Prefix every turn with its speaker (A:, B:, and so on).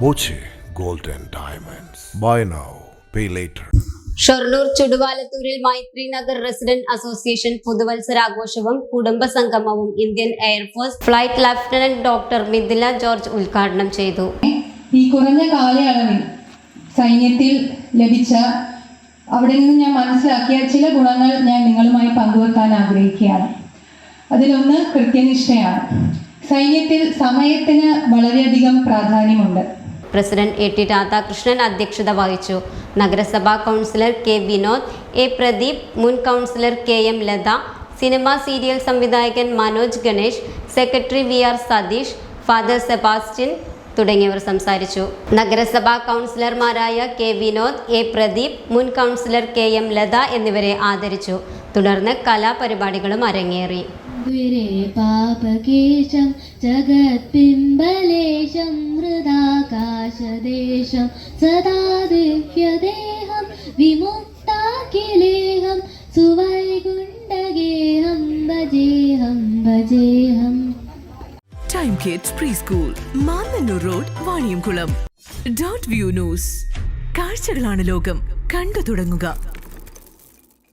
A: Boche gold and Diamonds. Buy now, pay later.
B: Shoranur ചുടുവാലത്തൂരിൽ Maithri Nagar resident association പുതുവത്സരാഘോഷവും കുടുംബ സംഗമവും Indian air force flight lieutenant doctor Mithila George ഉദ്ഘാടനം ചെയ്തു
C: ഈ കുറഞ്ഞ കാലയളവിൽ സൈന്യത്തിൽ ലഭിച്ച അവിടെ നിന്ന് ഞാൻ മനസ്സിലാക്കിയ ചില ഗുണങ്ങൾ ഞാൻ നിങ്ങളുമായി പങ്കുവെക്കാൻ ആഗ്രഹിക്കുകയാണ് അതിലൊന്ന് കൃത്യനിഷ്ഠയാണ് സൈന്യത്തിൽ സമയത്തിന് വളരെയധികം പ്രാധാന്യമുണ്ട്
B: പ്രസിഡന്റ് എ ടി രാധാകൃഷ്ണൻ അധ്യക്ഷത വഹിച്ചു. നഗരസഭാ councillor K Vinod A Pradeep മുൻ councillor K M Latha cinema serial സംവിധായകൻ Manoj Ganesh secretary V R Satheesh father Sebastian തുടങ്ങിയവർ സംസാരിച്ചു. നഗരസഭാ കൗൺസിലർമാരായ കെ വിനോദ് എ പ്രദീപ് മുൻ കൗൺസിലർ കെ എം ലത എന്നിവരെ ആദരിച്ചു. തുടർന്ന് കലാപരിപാടികളും അരങ്ങേറി.
D: പാപകേശം ജഗത്പിംബലേശം ഹൃദാകാശദേശം സദാ ദിവ്യദേഹം വിമുക്താഖിലേഹം സുവൈകുണ്ടഗേഹം ഭജേഹം ഭജേഹം.
E: Time kids preschool Mannanur road Vaniyamkulam dot view news കാഴ്ചകളാണ് ലോകം. കണ്ടു തുടങ്ങുക.